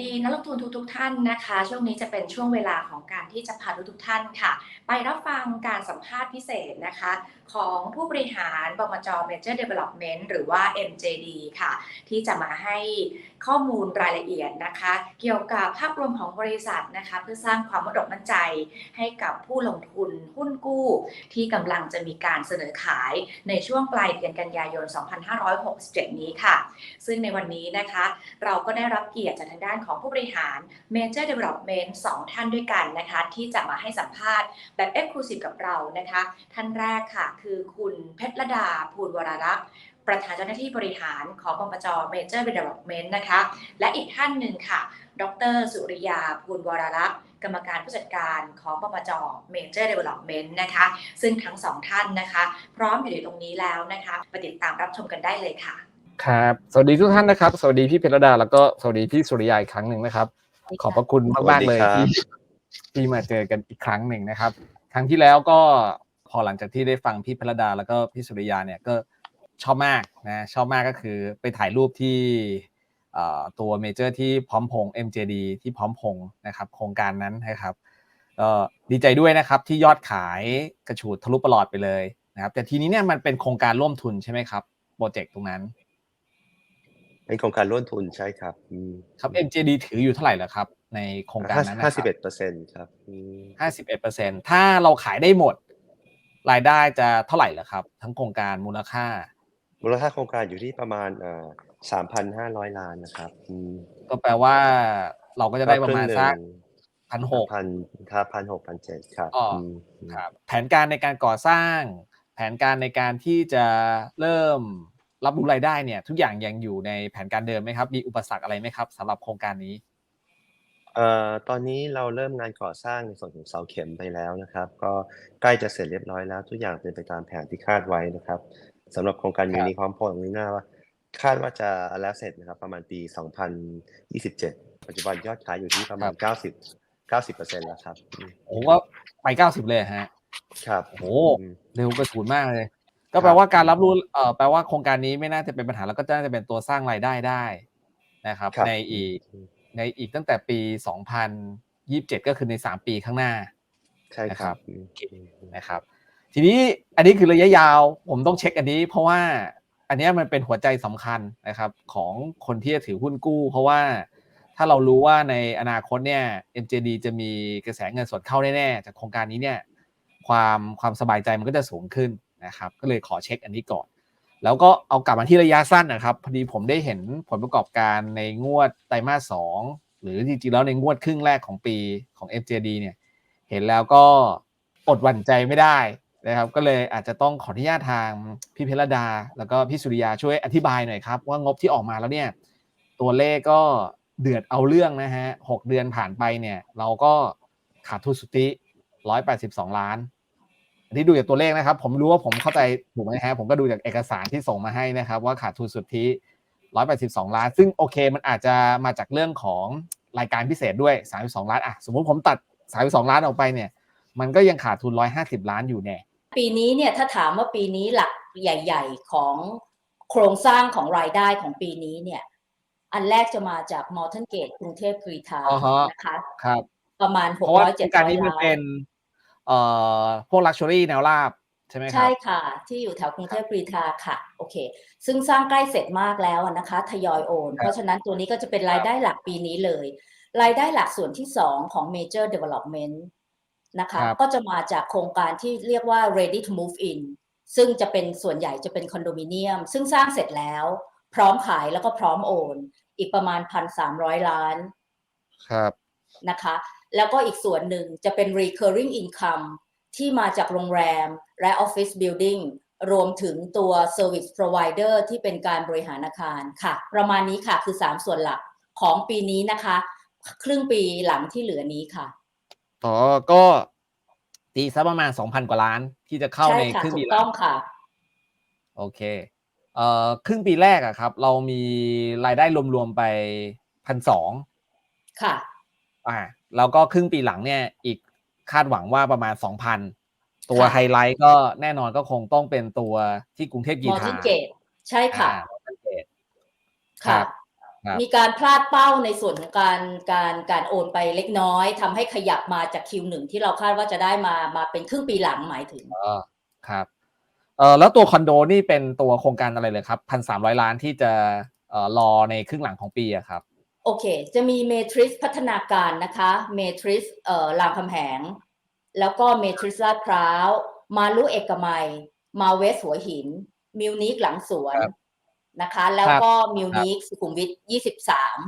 ดีนักลงทุนทุกๆท่านนะคะ ช่วงนี้จะเป็นช่วงเวลาของ การที่จะพาทุกท่านค่ะ ไปรับฟังการสัมภาษณ์พิเศษนะคะ ของผู้บริหารบมจ Major Development หรือว่า MJD ค่ะ ที่จะมาให้ข้อมูลรายละเอียดนะคะ เกี่ยวกับภาพรวมของบริษัทนะคะ เพื่อสร้างความมั่นอกมั่นใจ ให้กับผู้ลงทุนหุ้นกู้ ที่กำลังจะมีการเสนอขายในช่วงปลายเดือนกันยายน 2567 นี้ค่ะ ซึ่งในวันนี้นะคะ เราก็ได้รับเกียรติจากทางด้านของผู้บริหาร Major Development 2 ท่านด้วยกันนะคะที่จะมาให้สัมภาษณ์แบบ Exclusive กับเรานะคะ ท่านแรกค่ะ คือคุณเพชรดาภูลวรรักษ์ประธานเจ้าหน้าที่บริหารของบมจ Major Development นะคะ และอีกท่านหนึ่งค่ะ ดร สุริยาภูลวรรักษ์กรรมการผู้จัดการของบมจ Major Development นะคะ ซึ่งทั้งสองท่านนะคะ พร้อมอยู่ในตรงนี้แล้วนะคะไปติดตามรับชมกันได้เลยค่ะ ครับ สวัสดีทุกท่านนะครับ สวัสดีพี่เพชรดา แล้วก็สวัสดีพี่สุริยาอีกครั้งหนึ่งนะครับ ขอบพระคุณมากๆเลยสวัสดีที่ครับ ที่มาเจอกันอีกครั้งหนึ่งนะครับ ครั้งที่แล้วก็พอหลังจากที่ได้ฟังพี่เพชรดาแล้วก็พี่สุริยาเนี่ยก็ชอบมากนะชอบมากก็คือไปถ่ายรูปที่เอ่อตัวเมเจอร์ที่พร้อมพงษ์ MJD ที่พร้อมพงษ์นะครับโครงการนั้นนะครับก็ดีใจด้วยนะครับที่ยอดขายกระฉูดทะลุประหลอดไปเลยนะครับ แต่ทีนี้เนี่ยมันเป็นโครงการร่วมทุนใช่ไหมครับโปรเจกต์ตรงนั้น เป็นโครงการร่วมทุนใช่ครับอืมครับ MJD ถืออยู่เท่าไหร่แล้วครับ ในโครงการนั้นนะคห้ารัสิบเอ็ดเปอร์เซ็นต์ครับอืมห้าสิบเอ็ดเปอร์เซ็นถ้าเราขายได้หมด รายได้จะเท่าไหร่เหรอครับ ทั้งโครงการมูลค่า มูลค่าโครงการอยู่ที่ประมาณเอ่อสามพันห้าร้อยล้านนะครับอืมก็แปลว่าเราก็จะได้ประมาณสักพันหกพันครับพันหกพันเจ็ดครับอ๋ออืมครับแผนการในการก่อสร้าง แผนการในการที่จะเริ่มรับรู้รายได้เนี่ย ทุกอย่างยังอยู่ในแผนการเดิมไหมครับ มีอุปสรรคอะไรไหมครับสำหรับโครงการนี้ เอ่อตอนนี้เราเริ่มงานก่อสร้างในส่วนของเสาเข็มไปแล้วนะครับ ก็ใกล้จะเสร็จเรียบร้อยแล้ว ทุกอย่างเป็นไปตามแผนที่คาดไว้นะครับสำหรับโครงการครับมินิพร้อมพงษ์นี้น่าว่าคาดว่าจะแล้วเสร็จนะครับประมาณปี 2027 ปัจจุบันยอดขายอยู่ที่ประมาณ90 90เปอร์เซ็นต์แล้วครับอืมผมว่าไปเก้าสิบเลยฮะครับโอ้โหอืมเร็วกระฉูดมากเลย ก็ครับแปลว่าการรับรู้เอ่อแปลว่าโครงการนี้ไม่น่าจะเป็นปัญหาแล้วก็น่าจะเป็นตัวสร้างรายได้ได้นะครับ ครับในอีก ในอีกตั้งแต่ปี 2027 ก็คือใน 3 ปีข้างหน้า ใช่ครับอืมนะครับ ทีนี้อันนี้คือระยะยาวผมต้องเช็คอันนี้ เพราะว่าอันเนี้ยมันเป็นหัวใจสำคัญนะครับของคนที่จะถือหุ้นกู้ เพราะว่าถ้าเรารู้ว่าในอนาคตเนี่ย MJD จะมีกระแสเงินสดเข้าแน่ๆจากโครงการนี้เนี่ยความความสบายใจมันก็จะสูงขึ้นนะครับ ก็เลยขอเช็คอันนี้ก่อน แล้วก็เอากลับมาที่ระยะสั้นนะครับ พอดีผมได้เห็นผลประกอบการในงวดไตรมาสสองหรือจริงๆแล้วในงวดครึ่งแรกของปีของ MJD เนี่ย เห็นแล้วก็อดหวั่นใจไม่ได้นะครับ ก็เลยอาจจะต้องขออนุญาตทางพี่เพชรดา แล้วก็พี่สุริยาช่วยอธิบายหน่อยครับ ว่างบที่ออกมาแล้วเนี่ยตัวเลขก็เดือดเอาเรื่องนะฮะหกเดือนผ่านไปเนี่ย เราก็ขาดทุนสุทธิร้อยแปดสิบสองล้าน อันนี้ดูจากตัวเลขนะครับ ผมรู้ว่าผมเข้าใจถูกไหมฮะผมก็ดูจากเอกสารที่ส่งมาให้นะครับ ว่าขาดทุนสุทธิร้อยแปดสิบสองล้าน ซึ่งโอเค มันอาจจะมาจากเรื่องของรายการพิเศษด้วยสามสิบสองล้านอะสมมติผมตัดสามสิบสองล้านออกไปเนี่ย มันก็ยังขาดทุนร้อยห้าสิบล้านอยู่แน่ปีนี้เนี่ยถ้าถามว่าปีนี้หลักใหญ่ ๆ ของโครงสร้างของรายได้ของปีนี้เนี่ย อันแรกจะมาจากมอร์ทันเกตกรุงเทพกรีฑาอ๋อฮะนะคะครับประมาณเพหกราะว่าร้อยโครเจ็ดงการร้อยนี้มันล้าเป็นน เอ่อพวกลักชัวรี่แนวราบใช่ไหมครัใช่บค่ะ ที่อยู่แถวกรุงเทพกรีฑาค่ะโอเค ซึ่งสร้างใกล้เสร็จมากแล้วอะนะคะ ทยอยโอน เพราะฉะนั้นตัวนี้ก็จะเป็นรายได้หลักปีนี้เลย รายได้หลักส่วนที่สองของ Major Development นะคะครับก็จะมาจากโครงการที่เรียกว่า Ready to Move In ซึ่งจะเป็นส่วนใหญ่จะเป็นคอนโดมิเนียม ซึ่งสร้างเสร็จแล้ว พร้อมขายแล้วก็พร้อมโอน อีกประมาณ1,300ล้าน ครับนะคะ แล้วก็อีกส่วนหนึ่งจะเป็น recurring income ที่มาจากโรงแรมและ office building รวมถึงตัว service provider ที่เป็นการบริหารอาคารค่ะ ประมาณนี้ค่ะคือ 3 ส่วนหลักของปีนี้นะคะ ครึ่งปีหลังที่เหลือนี้ค่ะอ๋อก็ตีซะประมาณสองพันกว่าล้านที่จะเข้าใช่ในค่ะครึ่งถูปีกหลัต้องงค่ะ โอเคเอ่อครึ่งปีแรกอะครับ เรามีรายได้รวมๆไปพันสองค่ะ อ่าแล้วก็ครึ่งปีหลังเนี่ยอีกคาดหวังว่าประมาณสองพันตัวค่ะไฮไลท์ก็แน่นอนก็คงต้องเป็นตัวที่กรุงเทพกีมอฬาร์ทิเกตใช่ค่ะอ่า Modern Gate ครัค่ะบครับมีการพลาดเป้าในส่วนของการการการโอนไปเล็กน้อยทำให้ขยับมาจาก Q1 ที่เราคาดว่าจะได้มามาเป็นครึ่งปีหลังหมายถึงอ๋อครับเอ่อแล้วตัวคอนโดนี่เป็นตัวโครงการอะไรเลยครับพันสามร้อยล้านที่จะเอ่อรอในครึ่งหลังของปีอะครับ โอเค จะมีเมทริสพัฒนาการนะคะ เมทริสเอ่อรามคำแหง แล้วก็เมทริสลาดพร้าว มาลุเอกมัย มาเวสหัวหิน มิวนิกหลังสวนครับนะคะ แล้วก็มิวนิกสุขุมวิทยี่สิบสาม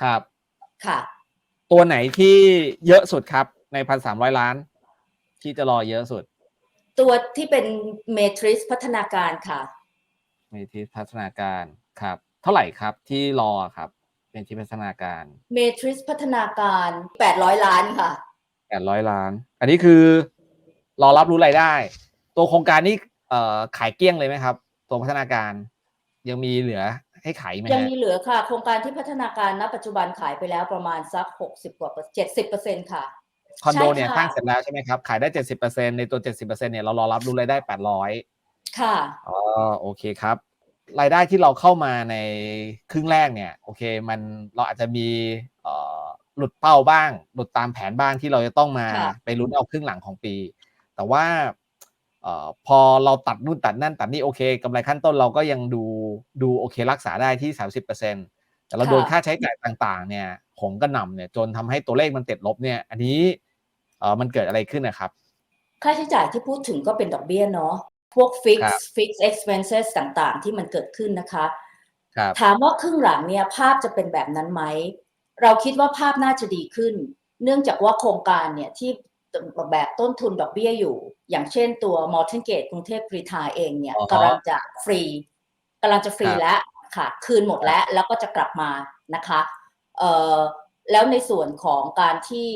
ครับ ค่ะ ตัวไหนที่เยอะสุดครับ ในพันสามร้อยล้าน ที่จะรอเยอะสุด ตัวที่เป็นเมทริสพัฒนาการค่ะมีที่พัฒนาการครับ เท่าไหร่ครับที่รอครับ เป็นที่พัฒนาการเมทริสพัฒนาการแปดร้อยล้านค่ะแปดร้อยล้าน อันนี้คือ รอรับรู้รายได้ ตัวโครงการนี้เอ่อขายเกลี้ยงเลยไหมครับตัวพัฒนาการ ยังมีเหลือให้ขายไหมยังฮะมีเหลือค่ะ โครงการที่พัฒนาการณ ปัจจุบันขายไปแล้วประมาณสักหกสิบกว่าเจ็ดสิบเปอร์เซ็นค่ะคอนโดเนี่ยใช่ค่ะสร้างเสร็จแล้วใช่ไหมครับ ขายได้เจ็ดสิบเปอร์เซ็นในตัวเจ็ดสิบเปอร์เซ็นเนี่ยเรารอรับรู้รายได้แปดร้อยค่ะอ๋อโอเคครับ รายได้ที่เราเข้ามาในครึ่งแรกเนี่ยโอเคมันเราอาจจะมีเอ่อหลุดเป้าบ้าง หลุดตามแผนบ้างที่เราจะต้องมาค่ะไปลุ้นเอาครึ่งหลังของปี แต่ว่าเอ่อพอเราตัดนู่นตัดนั่นตัดนี่โอเคกำไรขั้นต้นเราก็ยังดูดูโอเครักษาได้ที่สามสิบเปอร์เซ็นแต่เราโดนค่าใช้จ่ายต่างๆ เนี่ยผมก็นำเนี่ยจนทำให้ตัวเลขมันติดลบเนี่ย อันนี้เอ่อมันเกิดอะไรขึ้นนะครับ ค่าใช้จ่ายที่พูดถึงก็เป็นดอกเบี้ยเนาะ พวก fix ครับ fix expenses ต่างๆ ที่มันเกิดขึ้นนะคะครับถามว่าครึ่งหลังเนี่ยภาพจะเป็นแบบนั้นไหม เราคิดว่าภาพน่าจะดีขึ้น เนื่องจากว่าโครงการเนี่ยที่แบบต้นทุนดอกเบี้ยอยู่ อย่างเช่นตัว Morton Gate กรุงเทพกรีฑาเองเนี่ยอ๋อกำลังจะฟรีกำลังจะฟรีครับแล้วค่ะ คืนหมดแล้วแล้วก็จะกลับมานะคะเอ่อแล้วในส่วนของการที่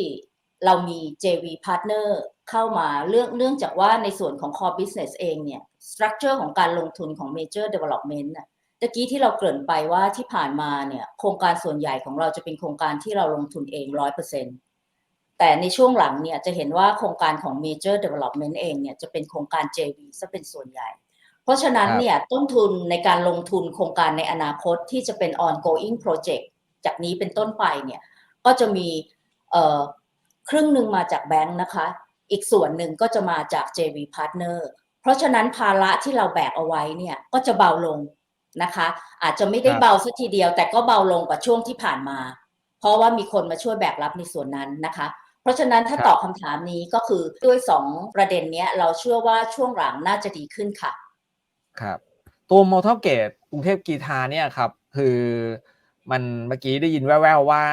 เรามี JV partner เข้ามาเรื่องเนื่องจากว่าในส่วนของ core business เองเนี่ย structure ของการลงทุนของ major development น่ะตะกี้ที่เราเกริ่นไปว่าที่ผ่านมาเนี่ยโครงการส่วนใหญ่ของเราจะเป็นโครงการที่เราลงทุนเองร้อยเปอร์เซ็นแต่ในช่วงหลังเนี่ยจะเห็นว่าโครงการของ Major Development เองเนี่ยจะเป็นโครงการ JV ซะเป็นส่วนใหญ่ เพราะฉะนั้นครับเนี่ยต้นทุนในการลงทุนโครงการในอนาคตที่จะเป็น ongoing project จากนี้เป็นต้นไปเนี่ยก็จะมีเอ่อครึ่งหนึ่งมาจากแบงค์นะคะ อีกส่วนหนึ่งก็จะมาจาก JV partner เพราะฉะนั้นภาระที่เราแบกเอาไว้เนี่ยก็จะเบาลงนะคะ อาจจะไม่ได้ครับเบาสักทีเดียว แต่ก็เบาลงกว่าช่วงที่ผ่านมา เพราะว่ามีคนมาช่วยแบกรับในส่วนนั้นนะคะ เพราะฉะนั้นถ้าครับตอบคำถามนี้ก็คือด้วยสองประเด็นเนี้ยเราเชื่อว่าช่วงหลังน่าจะดีขึ้นค่ะ ครับตัวมอเตอร์เกตกรุงเทพกีทาเนี่ยครับคือมันเมื่อกี้ได้ยินแว่วๆว่า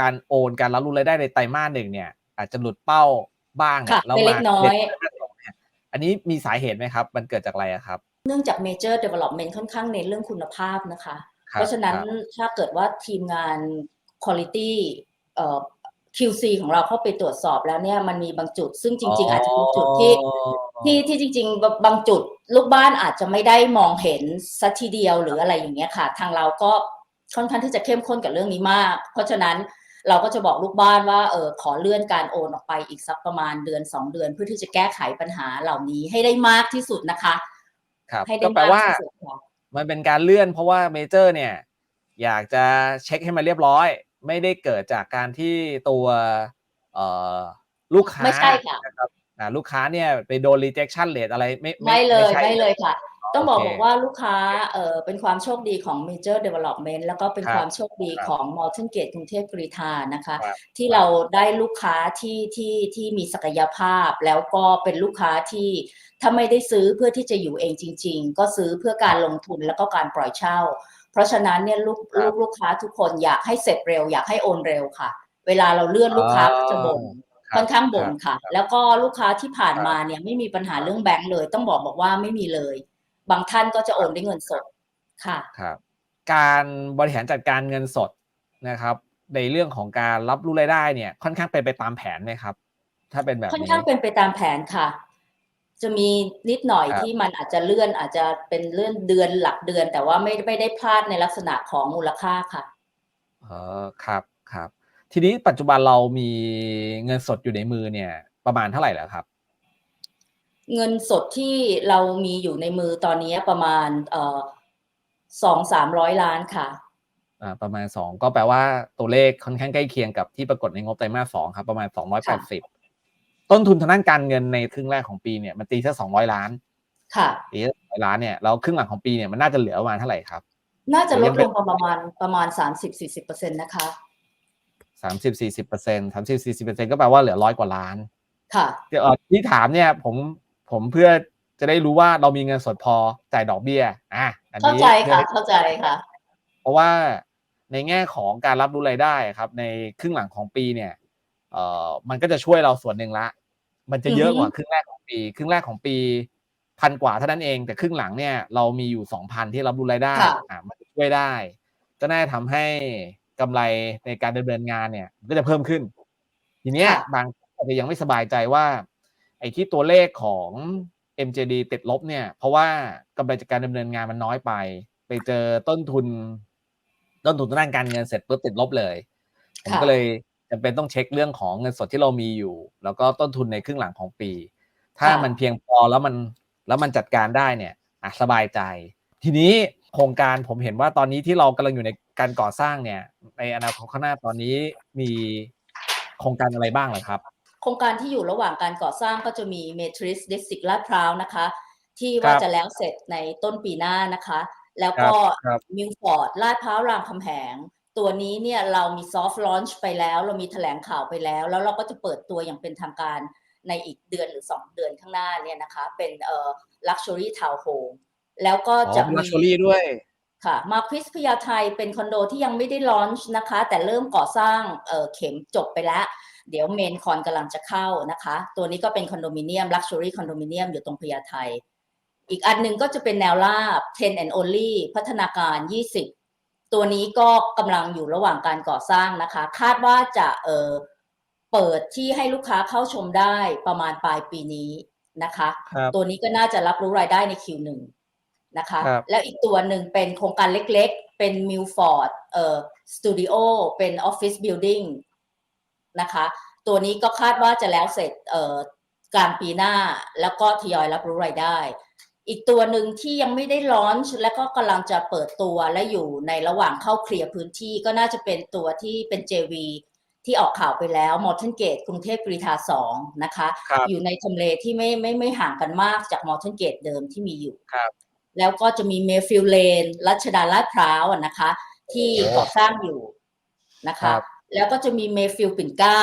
การโอนการรับรู้รายได้ในไตรมาสหนึ่งเนี่ย อาจจะหลุดเป้า บ้างเนี่ยค่ะแล้วเป็นเล็มากน้อยเดืนสองเนี่ยอันนี้มีสาเหตุไหมครับ มันเกิดจากอะไรอะครับ เนื่องจาก Major Development ค่อนข้างเน้นเรื่องคุณภาพนะคะครับเพราะฉะนั้นครับถ้าเกิดว่าทีมงาน Quality เอ่อ QC ของเราเข้าไปตรวจสอบแล้วเนี่ยมันมีบางจุด ซึ่งจริง ๆ อาจจะเป็นจุดที่ที่ที่จริง ๆ บางจุดลูกบ้านอาจจะไม่ได้มองเห็นสัทีเดียวหรืออะไรอย่างเงี้ยค่ะ ทางเราก็ค่อนข้างที่จะเข้มข้นกับเรื่องนี้มาก เพราะฉะนั้น เราก็จะบอกลูกบ้านว่าเออขอเลื่อนการโอนออกไปอีกสักประมาณเดือนสองเดือน เพื่อที่จะแก้ไขปัญหาเหล่านี้ให้ได้มากที่สุดนะคะครับให้ได้ก็แปลมากว่าที่สุดค่ะมันเป็นการเลื่อนเพราะว่าเมเจอร์เนี่ย อยากจะเช็คให้มันเรียบร้อย ไม่ได้เกิดจากการที่ตัวเอ่อลูกค้าไม่ใช่ค่ะนะครับอ่าลูกค้าเนี่ยไปโดน rejection rate อะไรไม่ไม่เลยใช่ไม่เลยค่ะ ต้องบอกโเคบอกว่าลูกค้าเออเป็นความโชคดีของ Major Development แล้วก็เป็นครับความโชคดีครับของ Morton Gate กรุงเทพกรีฑานะคะครับที่เราได้ลูกค้าที่ที่ที่มีศักยภาพ แล้วก็เป็นลูกค้าที่ถ้าไม่ได้ซื้อเพื่อที่จะอยู่เองจริง ๆ ก็ซื้อเพื่อการลงทุนแล้วก็การปล่อยเช่า เพราะฉะนั้นเนี่ยลูกครับลูกลูกค้าทุกคนอยากให้เสร็จเร็ว อยากให้โอนเร็วค่ะ เวลาเราเลื่อนลูกค้าก็จะบ่นครับค่อนข้างบ่นรับค่ะรับแล้วก็ลูกค้าที่ผ่านครับมาเนี่ยไม่มีปัญหาเรื่องแบงก์เลย ต้องบอกบอกว่าไม่มีเลย บางท่านก็จะโอนด้วยเงินสดค่ะครับการบริหารจัดการเงินสดนะครับ ในเรื่องของการรับรู้รายได้เนี่ยค่อนข้างเป็นไปตามแผนไหมครับ ถ้าเป็นแบบค่อนนี้ข้างเป็นไปตามแผนค่ะ จะมีนิดหน่อยครับที่มันอาจจะเลื่อนอาจจะเป็นเลื่อนเดือนหลักเดือน แต่ว่าไม่ไม่ได้พลาดในลักษณะของมูลค่าค่ะเออครับครับ ทีนี้ปัจจุบันเรามีเงินสดอยู่ในมือเนี่ย ประมาณเท่าไหร่แล้วครับ เงินสดที่เรามีอยู่ในมือตอนนี้ประมาณเอ่อสองสามร้อยล้านค่ะอ่าประมาณสองก็แปลว่าตัวเลขค่อนข้างใกล้เคียงกับที่ปรากฏในงบไตรมาสสองครับประมาณสองร้อยแปดสิบต้นทุนทางด้านการเงินในครึ่งแรกของปีเนี่ยมันตีแค่สองร้อยล้าน ค่ะตีแค่สองร้อยล้านเนี่ยแล้วครึ่งหลังของปีเนี่ยมันน่าจะเหลือประมาณเท่าไหร่ครับ น่าจะลยัดงลเป็นงประมาณประมาณสามสิบสี่สิบเปอร์เซ็นต์นะคะสามสิบสี่สิบเปอร์เซ็นต์สามสิบสี่สิบเปอร์เซ็นต์ก็แปลว่าเหลือร้อยกว่าล้าน ค่ะเดี๋ยวเอ่อที่ถามเนี่ยผม ผมเพื่อจะได้รู้ว่าเรามีเงินสดพอจ่ายดอกเบี้ยอะอันเข้านี้ใจพื่อค่ะให้เข้าใจค่ะ เพราะว่าในแง่ของการรับรู้รายได้ครับ ในครึ่งหลังของปีเนี่ยเอ่อมันก็จะช่วยเราส่วนหนึ่งละ มันจะเยอะอือฮึกว่าครึ่งแรกของปี ครึ่งแรกของปีพันกว่าเท่านั้นเองแต่ครึ่งหลังเนี่ยเรามีอยู่สองพันที่รับรู้รายได้ค่ะอะมันจะช่วยได้ ก็น่าจะทำให้กำไรในการดำเนินงานเนี่ยมันก็จะเพิ่มขึ้น ทีเนี้ยค่ะบางคนอาจจะยังไม่สบายใจว่า ไอ้ที่ตัวเลขของ MJD ติดลบเนี่ย เพราะว่ากำไรจากการดำเนินงานมันน้อยไป ไปเจอต้นทุน ต้นทุนทางด้านการเงินเสร็จปุ๊บติดลบเลย ผมค่ะก็เลยจำเป็นต้องเช็คเรื่องของเงินสดที่เรามีอยู่ แล้วก็ต้นทุนในครึ่งหลังของปี ถ้ามันเพียงพอแล้วมันแล้วมันจัดการได้เนี่ยอะสบายใจ ทีนี้โครงการผมเห็นว่าตอนนี้ที่เรากำลังอยู่ในการก่อสร้างเนี่ย ในอนาคตข้างหน้าตอนนี้มีโครงการอะไรบ้างเหรอครับ โครงการที่อยู่ระหว่างการก่อสร้างก็จะมี Matrix District ลาดพร้าวนะคะ ที่ว่าครับจะแล้วเสร็จในต้นปีหน้านะคะ แล้วก็ครับมิวฟอร์ดลาดพร้าวรามคำแหง ตัวนี้เนี่ยเรามี soft launch ไปแล้ว เรามีแถลงข่าวไปแล้ว แล้วเราก็จะเปิดตัวอย่างเป็นทางการในอีกเดือนหรือ 2 เดือนข้างหน้าเนี่ยนะคะ เป็นเอ่อ luxury town home แล้วก็อ๋อจะมีมีลักชัวรี่ด้วยค่ะมาควิสพญาไทเป็นคอนโดที่ยังไม่ได้ลอนช์นะคะ แต่เริ่มก่อสร้างเอ่อเข็มจบไปแล้ว เดี๋ยวเมนคอนกำลังจะเข้านะคะ ตัวนี้ก็เป็นคอนโดมิเนียมลักชัวรี่คอนโดมิเนียมอยู่ตรงพญาไทอีกอันหนึ่งก็จะเป็นแนวราบ10 and only พัฒนาการ 20 ตัวนี้ก็กำลังอยู่ระหว่างการก่อสร้างนะคะ คาดว่าจะเอ่อเปิดที่ให้ลูกค้าเข้าชมได้ประมาณปลายปีนี้นะคะครับตัวนี้ก็น่าจะรับรู้รายได้ใน Q1 นะคะครับแล้วอีกตัวหนึ่งเป็นโครงการเล็กๆ เป็นมิลฟอร์ดเอ่อสตูดิโอเป็นออฟฟิศบิลดิ่ง นะคะ ตัวนี้ก็คาดว่าจะแล้วเสร็จเอ่อกลางปีหน้าแล้วก็ทยอยรับรู้รายได้ อีกตัวหนึ่งที่ยังไม่ได้ลอนช์และก็กำลังจะเปิดตัวและอยู่ในระหว่างเข้าเคลียร์พื้นที่ก็น่าจะเป็นตัวที่เป็น JV ที่ออกข่าวไปแล้วมอ r เทนเกตกรุงเทพกรีฑาสองนะคะครับอยู่ในทำเลที่ไม่ไม่ไม่ห่างกันมากจากมอ r เทนเกตเดิมที่มีอยู่ครับแล้วก็จะมีเมฟิลเลนรัชดาลาดพร้าวอะนะคะ ที่โอ้ก่อสร้างอยู่นะครัคะบ แล้วก็จะมีเมฟิลปิ่นเกล้า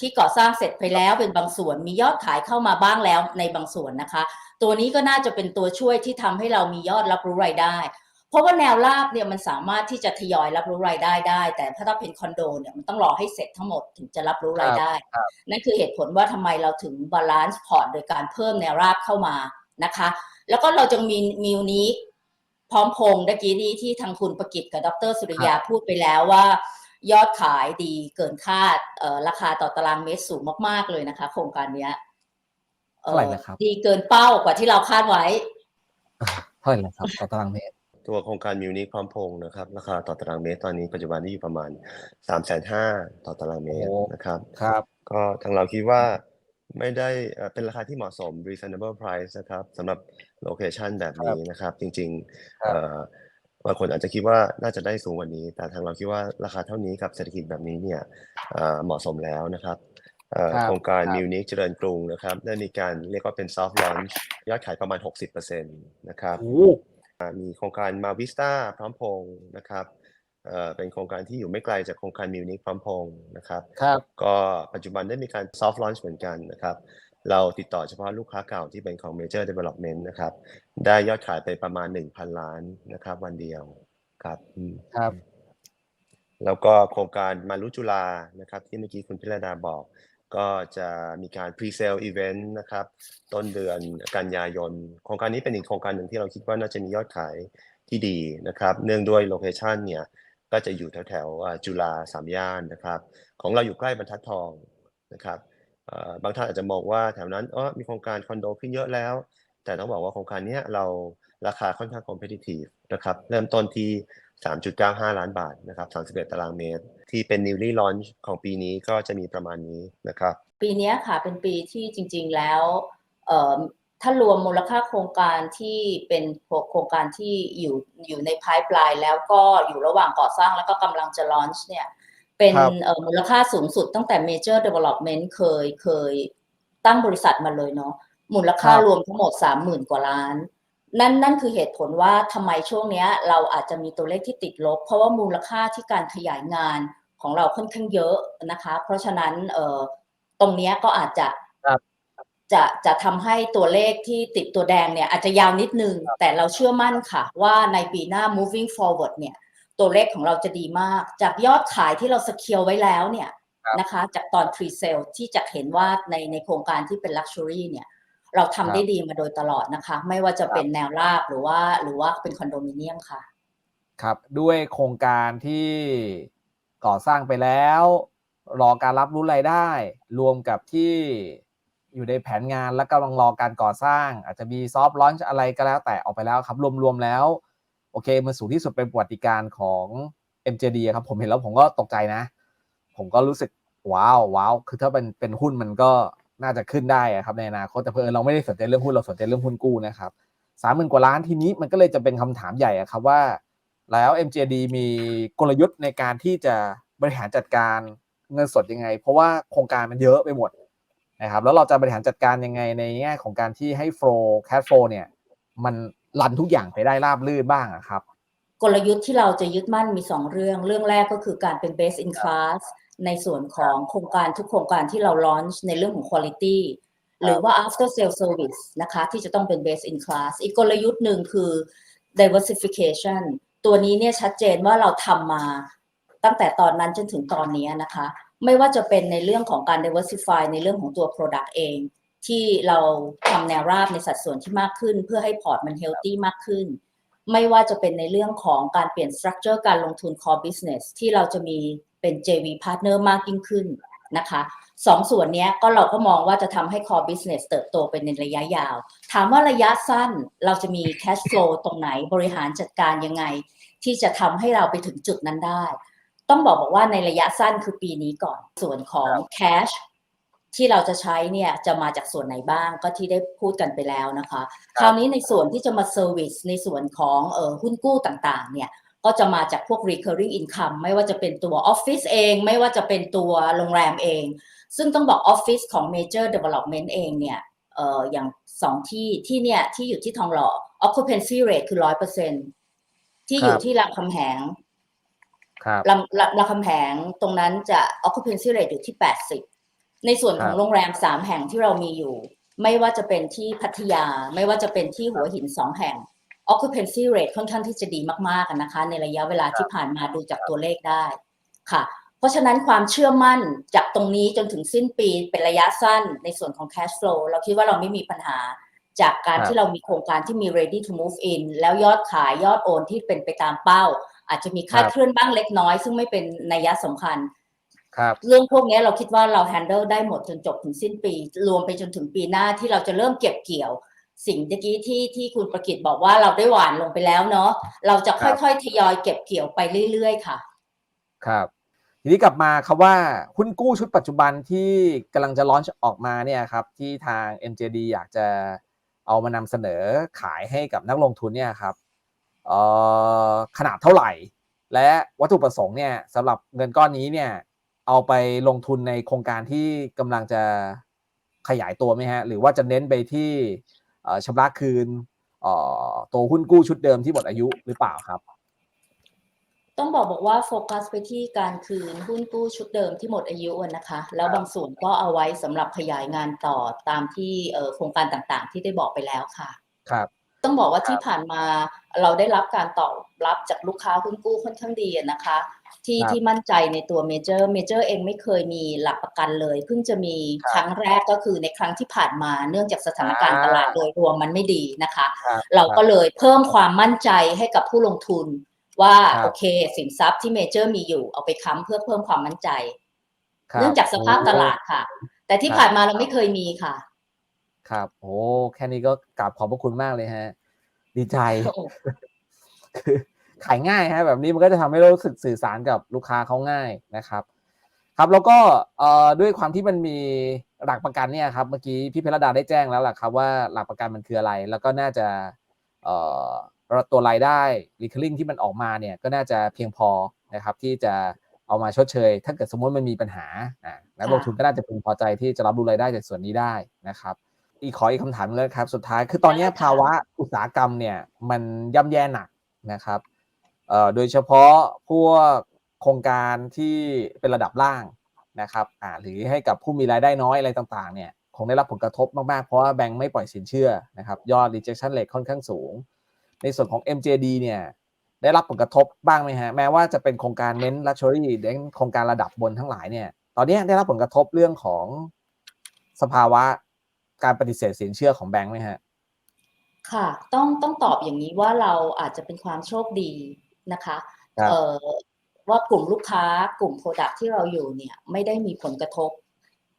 ที่ก่อสร้างเสร็จไปแล้วเป็นบางส่วน มียอดขายเข้ามาบ้างแล้วในบางส่วนนะคะ ตัวนี้ก็น่าจะเป็นตัวช่วยที่ทำให้เรามียอดรับรู้รายได้ เพราะว่าแนวราบเนี่ยมันสามารถที่จะทยอยรับรู้รายได้ได้ แต่ถ้าเป็นคอนโดเนี่ยมันต้องรอให้เสร็จทั้งหมดถึงจะรับรู้รายได้ครับนั่นคือเหตุผลว่าทำไมเราถึงบาลานซ์พอร์ตโดยการเพิ่มแนวราบเข้ามานะคะ แล้วก็เราจะมีมิวนี้พร้อมพงษ์เมื่อกี้นี้ที่ทางคุณประกิตกับดรสุริยาพูดไปแล้วว่า ยอดขายดีเกินคาดเอ่อราคาต่อตารางเมตรสูงมาก ๆ เลยนะคะ โครงการเนี้ยอ่อเท่าไหร่นะครับ ดีเกินเป้ากว่าที่เราคาดไว้เท่าไหร่นะครับต่อตารางเมตร ตัวโครงการมิวนิพร้อมพงษ์นะครับ ราคาต่อตารางเมตรตอนนี้ปัจจุบันนี้อยู่ประมาณ3ามแสนห้าต่อตารางเมตรโอ้นะครับครับ ก็ทางเราคิดว่าไม่ได้เอ่อเป็นราคาที่เหมาะสม reasonable price นะครับสำหรับโลเคชันแบบนี้นะครับ จริงๆครั บเอ่อบางคนอาจจะคิดว่าน่าจะได้สูงกว่านี้ แต่ทางเราคิดว่าราคาเท่านี้กับเศรษฐกิจแบบนี้เนี่ยเอ่อเหมาะสมแล้วนะครับเอ่อครับโครงการครับมิวนิเจริญกรุงนะครับได้มีการเรียกว่าเป็น soft launch ยอดขายประมาณ 60%นะครับโอ้มีโครงการมาวิสตาพร้อมพงษ์นะครับเอ่อเป็นโครงการที่อยู่ไม่ไกลจากโครงการมิวนิพร้อมพงษ์นะครับครับ ก็ปัจจุบันได้มีการ soft launch เหมือนกันนะครับ เราติดต่อเฉพาะลูกค้าเก่าที่เป็นของ major development นะครับ ได้ยอดขายไปประมาณ 1,000 ล้านนะครับ วันเดียวครับอืมครับ แล้วก็โครงการมารุจุฬานะครับ ที่เมื่อกี้คุณพิรดาบอก ก็จะมีการ pre-sale event นะครับ ต้นเดือนกันยายน โครงการนี้เป็นอีกโครงการหนึ่งที่เราคิดว่าน่าจะมียอดขายที่ดีนะครับ เนื่องด้วยโลเคชันเนี่ยก็จะอยู่แถวแถวๆอ่าจุฬาสามย่านนะครับ ของเราอยู่ใกล้บรรทัดทองนะครับเอ่อ บางท่านอาจจะมองว่าแถวนั้นอ๋อมีโครงการคอนโดขึ้นเยอะแล้ว แต่ต้องบอกว่าโครงการนี้เราราคาค่อนข้าง competitive นะครับเริ่มต้นที่ 3.95 ล้านบาทนะครับ31 ตารางเมตร ที่เป็น newly launch ของปีนี้ก็จะมีประมาณนี้นะครับ ปีนี้ค่ะเป็นปีที่จริง ๆ แล้วถ้ารวมมูลค่าโครงการที่เป็นโครงการที่อยู่อยู่ใน pipeline แล้วก็อยู่ระหว่างก่อสร้างแล้วก็กำลังจะ launch เนี่ย เอ่อมูลค่าสูงสุดตั้งแต่ major development เคยเคยตั้งบริษัทมาเลยเนาะมูลค่ารวมทั้งหมด 30,000 กว่าล้าน นั่นนั่นคือเหตุผลว่าทำไมช่วงเนี้ยเราอาจจะมีตัวเลขที่ติดลบ เพราะว่ามูลค่าที่การขยายงานของเราค่อนข้างเยอะนะคะ เพราะฉะนั้นเอ่อตรงเนี้ยก็อาจจะครับจะจะทำให้ตัวเลขที่ติดตัวแดงเนี่ยอาจจะยาวนิดนึง แต่เราเชื่อมั่นค่ะว่าในปีหน้า moving forward เนี่ย ตัวเลขของเราจะดีมาก จากยอดขายที่เราสเคียวไว้แล้วเนี่ยครับนะคะ จากตอน pre sale ที่จะเห็นว่าในในโครงการที่เป็น luxury เนี่ย เราทำได้ดีมาโดยตลอดนะคะ ไม่ว่าจะเป็นแนวราบหรือว่าหรือว่าเป็นคอนโดมิเนียมค่ะ ครับด้วยโครงการที่ก่อสร้างไปแล้ว รอการรับรู้รายได้ รวมกับที่อยู่ในแผนงานและกำลังรอการก่อสร้าง อาจจะมีซอฟต์ลอนช์อะไรก็แล้วแต่ออกไปแล้วครับรวมๆแล้ว โอเคมันสูงที่สุดเป็นประวัติการของ MJD ครับผมเห็นแล้วผมก็ตกใจนะ ผมก็รู้สึกว้าวว้าวคือถ้าเป็นเป็นหุ้นมันก็น่าจะขึ้นได้ครับในอนาคตแต่เพอเราไม่ได้สนใจเรื่องหุ้นเราสนใจเรื่องหุ้นกู้นะครับสามหมื่นกว่าล้านทีนี้มันก็เลยจะเป็นคำถามใหญ่ครับว่า แล้ว MJD มีกลยุทธ์ในการที่จะบริหารจัดการเงินสดยังไง เพราะว่าโครงการมันเยอะไปหมดนะครับแล้วเราจะบริหารจัดการยังไงในแง่ของการที่ให้ flow cash flow เนี่ยมัน รันทุกอย่างไปได้ราบรื่นบ้างอะครับ กลยุทธ์ที่เราจะยึดมั่นมีสองเรื่อง เรื่องแรกก็คือการเป็น best in class ในส่วนของโครงการทุกโครงการที่เรา launch ในเรื่องของ quality หรือว่า after sale service นะคะที่จะต้องเป็น best in class อีกกลยุทธ์หนึ่งคือ diversification ตัวนี้เนี่ยชัดเจนว่าเราทำมาตั้งแต่ตอนนั้นจนถึงตอนนี้นะคะ ไม่ว่าจะเป็นในเรื่องของการ diversify ในเรื่องของตัว product เอง ที่เราทำแนวราบในสัดส่วนที่มากขึ้น เพื่อให้พอร์ตมัน healthy มากขึ้น ไม่ว่าจะเป็นในเรื่องของการเปลี่ยน structure การลงทุน core business ที่เราจะมีเป็น JV partner มากยิ่งขึ้นนะคะสองส่วนนี้ก็เราก็มองว่าจะทำให้ core business เติบโตเป็นในระยะยาว ถามว่าระยะสั้นเราจะมี cash flow ตรงไหนบริหารจัดการยังไง ที่จะทำให้เราไปถึงจุดนั้นได้ ต้องบอกบอกว่าในระยะสั้นคือปีนี้ก่อนส่วนของ cash ที่เราจะใช้เนี่ยจะมาจากส่วนไหนบ้างก็ที่ได้พูดกันไปแล้วนะคะ คราวนี้ในส่วนที่จะมา service ในส่วนของเอ่อหุ้นกู้ต่างๆ เนี่ยก็จะมาจากพวก recurring income ไม่ว่าจะเป็นตัวออฟฟิศเอง ไม่ว่าจะเป็นตัวโรงแรมเอง ซึ่งต้องบอกออฟฟิศของ major development เองเนี่ยเอ่ออย่างสองที่ที่เนี่ยที่อยู่ที่ทองหล่อ occupancy rate คือร้อยเปอร์เซ็นที่อยู่ครับที่รามคำแหงครับรามรามรามคำแหงตรงนั้นจะ occupancy rate อยู่ที่80 ในส่วนของครับโรงแรม3แห่งที่เรามีอยู่ ไม่ว่าจะเป็นที่พัทยา ไม่ว่าจะเป็นที่หัวหิน2แห่ง occupancy rate ค่อนข้างที่จะดีมากๆอะนะคะ ในระยะเวลาที่ผ่านมาดูจากตัวเลขได้ค่ะ เพราะฉะนั้นความเชื่อมั่นจากตรงนี้จนถึงสิ้นปีเป็นระยะสั้นในส่วนของ cash flow เราคิดว่าเราไม่มีปัญหาจากการครับที่เรามีโครงการที่มี ready to move in แล้วยอดขายยอดโอนที่เป็นไปตามเป้า อาจจะมีคาดครับเคลื่อนบ้างเล็กน้อย ซึ่งไม่เป็นนัยสำคัญครับ เรื่องพวกนี้เราคิดว่าเรา handle ได้หมดจนจบถึงสิ้นปี รวมไปจนถึงปีหน้าที่เราจะเริ่มเก็บเกี่ยว สิ่งเมื่อกี้ที่ที่คุณประกิตบอกว่าเราได้หวานลงไปแล้วเนาะเราจะครัค่บอยๆทยอยเก็บเกี่ยวไปเรื่อยๆค่ะ ครับทีนี้กลับมาครับว่าหุ้นกู้ชุดปัจจุบันที่กำลังจะลอนช์ออกมาเนี่ยครับที่ทาง MJD อยากจะเอามานำเสนอขายให้กับนักลงทุนเนี่ยครับเอ่อขนาดเท่าไหร่ และวัตถุประสงค์เนี่ยสำหรับเงินก้อนนี้เนี่ย เอาไปลงทุนในโครงการที่กำลังจะขยายตัวไหมฮะ หรือว่าจะเน้นไปที่เอ่อชำระคืนเอ่อตัวหุ้นกู้ชุดเดิมที่หมดอายุหรือเปล่าครับ ต้องบอกบอกว่าโฟกัสไปที่การคืนหุ้นกู้ชุดเดิมที่หมดอายุอะนะคะ แล้วบางส่วนก็เอาไว้สำหรับขยายงานต่อตามที่เอ่อโครงการต่างๆ ที่ได้บอกไปแล้วค่ะ ครับ ต้องบอกว่าครับที่ผ่านมาเราได้รับการตอบรับจากลูกค้าหุ้นกู้ค่อนข้างดีอะนะคะ ที่ครับที่มั่นใจในตัวเมเจอร์เมเจอร์เองไม่เคยมีหลักประกันเลย เพิ่งจะมีครับครั้งแรกก็คือในครั้งที่ผ่านมาเนื่องจากสถานการณ์อ่าตลาดโดยรวมมันไม่ดีนะคะครับเราก็เลยเพิ่มความมั่นใจให้กับผู้ลงทุนว่าครับโอเค สินทรัพย์ที่เมเจอร์มีอยู่เอาไปค้ำเพื่อเพิ่มความมั่นใจครับเนื่องจากสภาพตลาดค่ะ แต่ที่ครับผ่านมาเราไม่เคยมีค่ะ ครับโอ้แค่นี้ก็กราบขอบพระคุณมากเลยฮะ ดีใจคือขายง่ายฮะแบบนี้มันก็จะทำให้เรารู้สึกสื่อสารกับลูกค้าเขาง่ายนะครับ ครับแล้วก็เอ่อด้วยความที่มันมีหลักประกันเนี่ยครับเมื่อกี้พี่เพรดาได้แจ้งแล้วล่ะครับว่าหลักประกันมันคืออะไร แล้วก็น่าจะเอ่อตัวรายได้ recurring ที่มันออกมาเนี่ยก็น่าจะเพียงพอนะครับ ที่จะเอามาชดเชย ถ้าเกิดสมมติมันมีปัญหาอ่านักลงทุนก็น่าจะพึงพอใจที่จะรับรู้รายได้จากส่วนนี้ได้นะครับ อีกขออีกคำถามหนึงเลยครับ สุดท้ายคือตอนนี้ได้ค่ะภาวะอุตสาหกรรมเนี่ย มันย่ำแย่หนักนะครับเอ่อโดยเฉพาะพวกโครงการที่เป็นระดับล่างนะครับอ่าหรือให้กับผู้มีรายได้น้อยอะไรต่างๆ เนี่ยคงได้รับผลกระทบมาก ๆ เพราะว่าแบงก์ไม่ปล่อยสินเชื่อนะครับยอด rejection rate ค่อนข้างสูง ในส่วนของ MJD เนี่ยได้รับผลกระทบบ้างไหมฮะแม้ว่าจะเป็นโครงการเน้น luxury เน้นโครงการระดับบนทั้งหลายเนี่ยตอนนี้ได้รับผลกระทบเรื่องของสภาวะ การปฏิเสธสินเชื่อของแบงก์ไหมฮะ ค่ะ ต้องต้องตอบอย่างนี้ว่าเราอาจจะเป็นความโชคดีนะคะครับเอ่อว่ากลุ่มลูกค้ากลุ่มโปรดักที่เราอยู่เนี่ย ไม่ได้มีผลกระทบ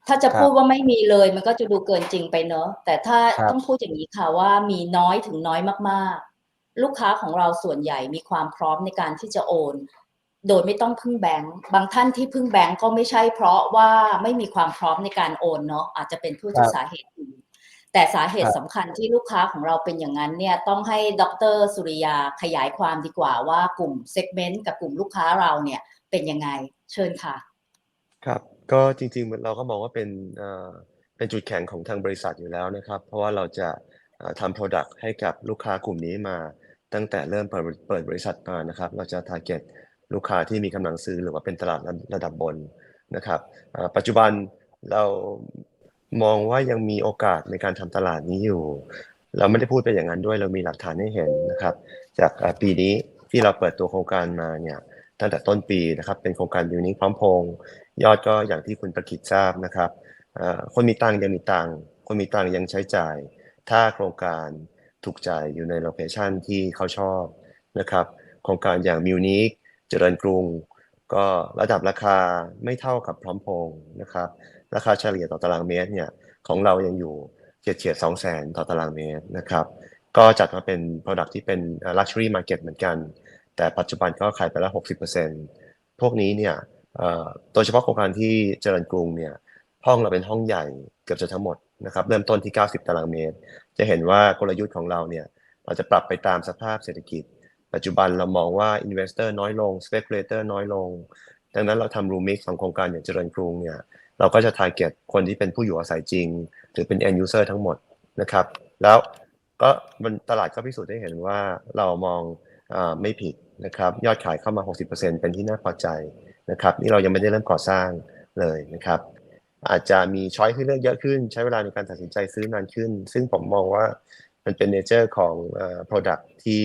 ถ้าจะครับพูดว่าไม่มีเลยมันก็จะดูเกินจริงไปเนอะแต่ถ้าครับต้องพูดอย่างนี้ค่ะว่ามีน้อยถึงน้อยมากๆ ลูกค้าของเราส่วนใหญ่มีความพร้อมในการที่จะโอน โดยไม่ต้องพึ่งแบงก์บางท่านที่พึ่งแบงก์ก็ไม่ใช่เพราะว่าไม่มีความพร้อมในการโอนเนาะอาจจะเป็นเพื่อที่ครับสาเหตุอื่นแต่สาเหคตุรับสำคัญที่ลูกค้าของเราเป็นอย่างนั้นเนี่ยต้องให้ดรสุริยาขยายความดีกว่าว่ากลุ่มเซกเมนต์กับกลุ่มลูกค้าเราเนี่ยเป็นยังไงเชิญค่ะ ครับก็จริงๆเราก็มองว่าเป็นเอ่อเป็นจุดแข็งของทางบริษัทอยู่แล้วนะครับ เพราะว่าเราจะเอ่อทำ Product ให้กับลูกค้ากลุ่มนี้มาตั้งแต่เริ่มเปิดเปิดบริษัทมานะครับ เราจะ target ลูกค้าที่มีกำลังซื้อหรือว่าเป็นตลาดระระดับบนนะครับปัจจุบันเรามองว่ายังมีโอกาสในการทำตลาดนี้อยู่ เราไม่ได้พูดไปอย่างนั้นด้วยเรามีหลักฐานให้เห็นนะครับ จากปีนี้ที่เราเปิดตัวโครงการมาเนี่ยตั้งแต่ต้นปีนะครับเป็นโครงการบิวนี้พร้อมพงษ์ยอดก็อย่างที่คุณประกิตทราบนะครับคนมีตังค์ยังมีตังค์คนมีตังค์ยังใช้จ่าย ถ้าโครงการถูกใจอยู่ในโลเคชันที่เขาชอบนะครับโครงการอย่างมิวนิค เจริญกรุง ก็ระดับราคาไม่เท่ากับพร้อมพงษ์นะครับ ราคาเฉลี่ยต่อตารางเมตรเนี่ยของเรายังอยู่เฉียดเฉียดสองแสนต่อตารางเมตรนะครับ ก็จัดมาเป็น Product ที่เป็น Luxury Market เหมือนกัน แต่ปัจจุบันก็ขายไปแล้ว 60%พวกนี้เนี่ยเอ่อโดยเฉพาะโครงการที่เจริญกรุงเนี่ยห้องเราเป็นห้องใหญ่เกือบจะทั้งหมดนะครับเริ่มต้นที่ 90 ตารางเมตร จะเห็นว่ากลยุทธ์ของเราเนี่ยเราจะปรับไปตามสภาพเศรษฐกิจ ปัจจุบันเรามองว่า Investor น้อยลง Speculator น้อยลง ดังนั้นเราทำ Room Mix ของโครงการอย่างเจริญกรุงเนี่ยเราก็จะ target คนที่เป็นผู้อยู่อาศัยจริง หรือเป็น end user ทั้งหมดนะครับ แล้วก็มันตลาดก็พิสูจน์ได้เห็นว่าเรามองอไม่ผิดนะครับยอดขายเข้ามา 60%เป็นที่น่าพอใจนะครับนี่เรายังไม่ได้เริ่มก่อสร้างเลยนะครับอาจจะมีช้อยให้เลือกเยอะขึ้น ใช้เวลาในการตัดสินใจซื้อนานขึ้น ซึ่งผมมองว่า มันเป็นเนเจอร์ของเอ่อ product ที่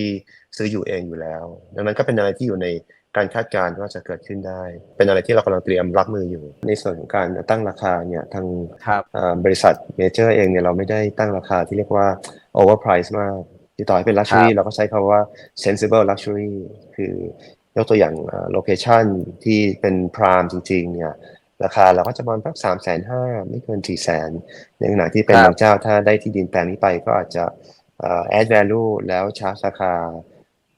ซื้ออยู่เองอยู่แล้ว ดังนั้นก็เป็นอะไรที่อยู่ในการคาดการณ์ว่าจะเกิดขึ้นได้ เป็นอะไรที่เรากำลังเตรียมรับมืออยู่ ในส่วนของการตั้งราคาเนี่ยทางครับเอ่อบริษัทเมเจอร์เองเนี่ยเราไม่ได้ตั้งราคาที่เรียกว่า overprice มากที่ต่อให้เป็น luxury ครับเราก็ใช้คำว่า sensible luxury คือยกตัวอย่างโลเคชันที่เป็นพรามจริงๆเนี่ย ราคาเราก็จะประมาณสักสามแสนห้าไม่เกินสี่แสนในขณะที่เป็นครับบางเจ้าถ้าได้ที่ดินแปลงนี้ไปก็อาจจะเอ่อ add value แล้วชาร์จราคา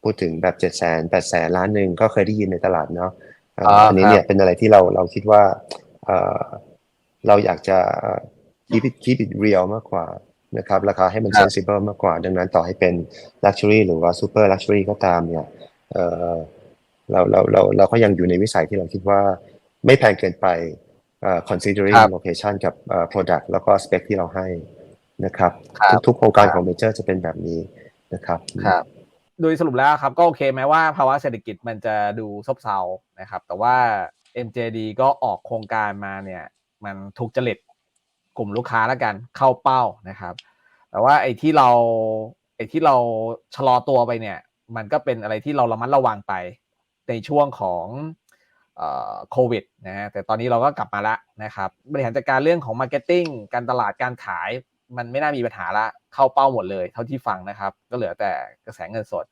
พูดถึงแบบเจ็ดแสนแปดแสนล้านหนึ่งก็เคยได้ยินในตลาดเนาะเอ่ออ่าอันนี้ครับเนี่ยเป็นอะไรที่เราเราคิดว่าเอ่อเราอยากจะ keep it keep it real มากกว่านะครับราคาให้มันครับ sensible มากกว่า ดังนั้นต่อให้เป็น luxury หรือว่า super luxury ก็ตามเนี่ยเอ่อเราเราเราเราก็ยังอยู่ในวิสัยที่เราคิดว่า ไม่แพงเกินไปเอ่อ considering ครับ location กับเอ่อ product แล้วก็ spec ที่เราให้นะครับครับทุกทุกโครงการครับของ major จะเป็นแบบนี้นะครับครับโดยสรุปแล้วครับก็โอเคแม้ว่าภาวะเศรษฐกิจมันจะดูซบเซานะครับ แต่ว่า MJD ก็ออกโครงการมาเนี่ย มันถูกจริตกลุ่มลูกค้าแล้วกันเข้าเป้านะครับ แต่ว่าไอ้ที่เราไอ้ที่เราชะลอตัวไปเนี่ย มันก็เป็นอะไรที่เราระมัดระวังไปในช่วงของเอ่อ โควิดนะฮะแต่ตอนนี้เราก็กลับมาละนะครับบริหารจัดการเรื่องของมาร์เก็ตติ้งการตลาดการขาย มันไม่น่ามีปัญหาละเข้าเป้าหมดเลยเท่าที่ฟังนะครับ ก็เหลือแต่กระแสเงินสด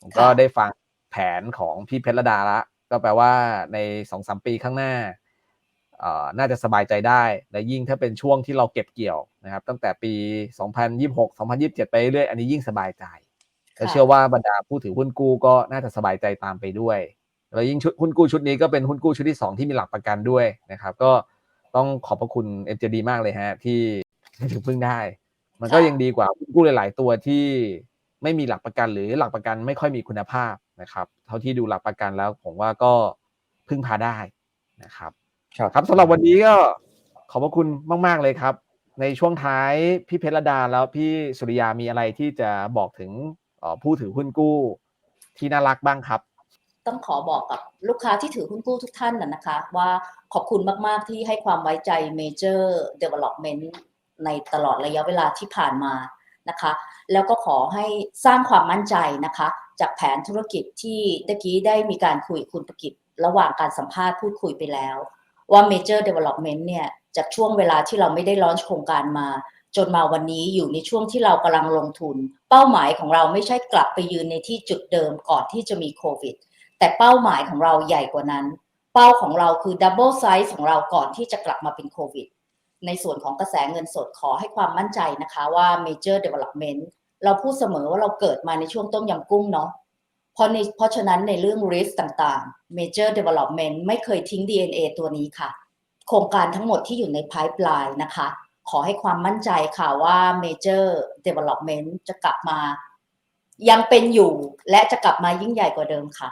ผมก็ได้ฟังแผนของพี่เพชรระดาละ ก็แปลว่าในสองสามปีข้างหน้าน่าจะสบายใจได้ และยิ่งถ้าเป็นช่วงที่เราเก็บเกี่ยวนะครับ ตั้งแต่ปี 2026 2027 ไปเรื่อยอันนี้ยิ่งสบายใจและเชื่อว่าบรรดาผู้ถือหุ้นกู้ก็น่าจะสบายใจตามไปด้วย แล้วยิ่งชุดหุ้นกู้ชุดนี้ก็เป็นหุ้นกู้ชุดที่สองที่มีหลักประกันด้วยนะครับ ก็ต้องขอบพระคุณ MJD มากเลยฮะที่ถึงพึ่งได้ มันก็ค่ะยังดีกว่าหุ้นกู้หลาย ๆ ตัวที่ไม่มีหลักประกันหรือหลักประกันไม่ค่อยมีคุณภาพนะครับ เท่าที่ดูหลักประกันแล้วผมว่าก็พึ่งพาได้นะครับ ครับครับสำหรับวันนี้ก็ขอบพระคุณมาก ๆ เลยครับ ในช่วงท้ายพี่เพชรดาแล้วพี่สุริยามีอะไรที่จะบอกถึงเอ่อผู้ถือหุ้นกู้ที่น่ารักบ้างครับ ต้องขอบอกกับลูกค้าที่ถือหุ้นกู้ทุกท่านนะนะคะ ว่าขอบคุณมากๆที่ให้ความไว้ใจ Major Development ในตลอดระยะเวลาที่ผ่านมานะคะ แล้วก็ขอให้สร้างความมั่นใจนะคะ จากแผนธุรกิจที่ตะกี้ได้มีการคุยคุณประกิจระหว่างการสัมภาษณ์พูดคุยไปแล้ว ว่า Major Development เนี่ยจากช่วงเวลาที่เราไม่ได้ลอนโครงการมา จนมาวันนี้อยู่ในช่วงที่เรากำลังลงทุน เป้าหมายของเราไม่ใช่กลับไปยืนในที่จุดเดิมก่อนที่จะมีโควิด แต่เป้าหมายของเราใหญ่กว่านั้น เป้าของเราคือดับเบิลไซส์ของเราก่อนที่จะกลับมาเป็นโควิด ในส่วนของกระแสเงินสดขอให้ความมั่นใจนะคะว่า Major Development เราพูดเสมอว่าเราเกิดมาในช่วงต้มยำกุ้งเนาะเพราะในเพราะฉะนั้นในเรื่อง risk ต่างๆ Major Development ไม่เคยทิ้ง DNA ตัวนี้ค่ะ โครงการทั้งหมดที่อยู่ใน pipeline นะคะ ขอให้ความมั่นใจค่ะว่า Major Development จะกลับมา ยังเป็นอยู่และจะกลับมายิ่งใหญ่กว่าเดิมค่ะ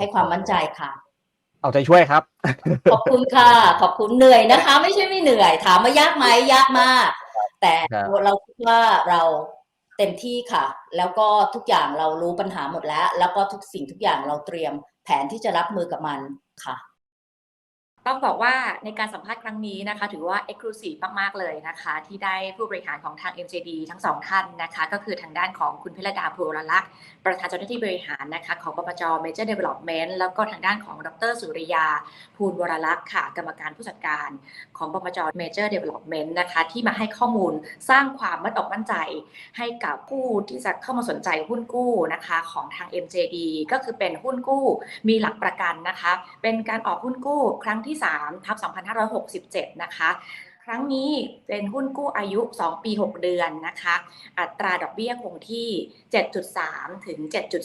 ให้ความมั่นใจค่ะ เอาใจช่วยครับ ขอบคุณค่ะ ขอบคุณเหนื่อยนะคะ ไม่ใช่ไม่เหนื่อย ถามว่ายากไหมยากมาก แต่ครับเราคิดว่าเราเต็มที่ค่ะ แล้วก็ทุกอย่างเรารู้ปัญหาหมดแล้ว แล้วก็ทุกสิ่งทุกอย่างเราเตรียมแผนที่จะรับมือกับมันค่ะ ต้องบอกว่าในการสัมภาษณ์ครั้งนี้นะคะ ถือว่า Exclusive มากๆเลยนะคะ ที่ได้ผู้บริหารของทาง MJD ทั้งสองท่านนะคะ ก็คือทางด้านของคุณพิรดาภูรลักษณ์ประธานเจ้าหน้าที่บริหารนะคะ ของปปจ Major Development แล้วก็ทางด้านของดรสุริยา ภูลวรลักษณ์ค่ะ กรรมการผู้จัดการของปปจ Major Development นะคะ ที่มาให้ข้อมูลสร้างความมั่นอกมั่นใจ ให้กับผู้ที่จะเข้ามาสนใจหุ้นกู้นะคะของทาง MJD ก็คือเป็นหุ้นกู้มีหลักประกันนะคะ เป็นการออกหุ้นกู้ครั้งที่ที่3ทับ2567 นะคะ ครั้งนี้เป็นหุ้นกู้อายุ 2 ปี 6 เดือนนะคะ อัตราดอกเบี้ยคงที่ 7.3 ถึง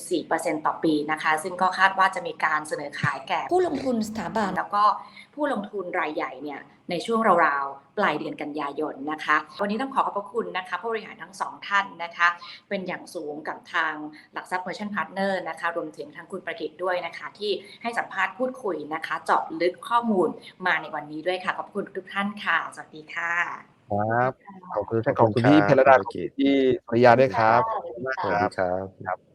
7.4%ต่อปีนะคะ ซึ่งก็คาดว่าจะมีการเสนอขายแก่ผู้ลงทุนสถาบันแล้วก็ ผู้ลงทุนรายใหญ่เนี่ยในช่วงราวๆ ปลายเดือนกันยายนนะคะ วันนี้ต้องขอขอบพระคุณนะคะผู้บริหารทั้งสองท่านนะคะ เป็นอย่างสูงกับทางหลักทรัพย์เมอร์ชันพาร์ทเนอร์นะคะรวมถึงทางคุณประกิตด้วยนะคะ ที่ให้สัมภาษณ์พูดคุยนะคะ เจาะลึกข้อมูลมาในวันนี้ด้วยค่ะ ขอบคุณทุกท่านค่ะ สวัสดีค่ะครับขอบคุณขอบคุณขอบคุณพี่ครับเพชรดาคุณกิตพี่สุริยาด้วยครับสวัสดีมากสควัสรัดีบครับครับ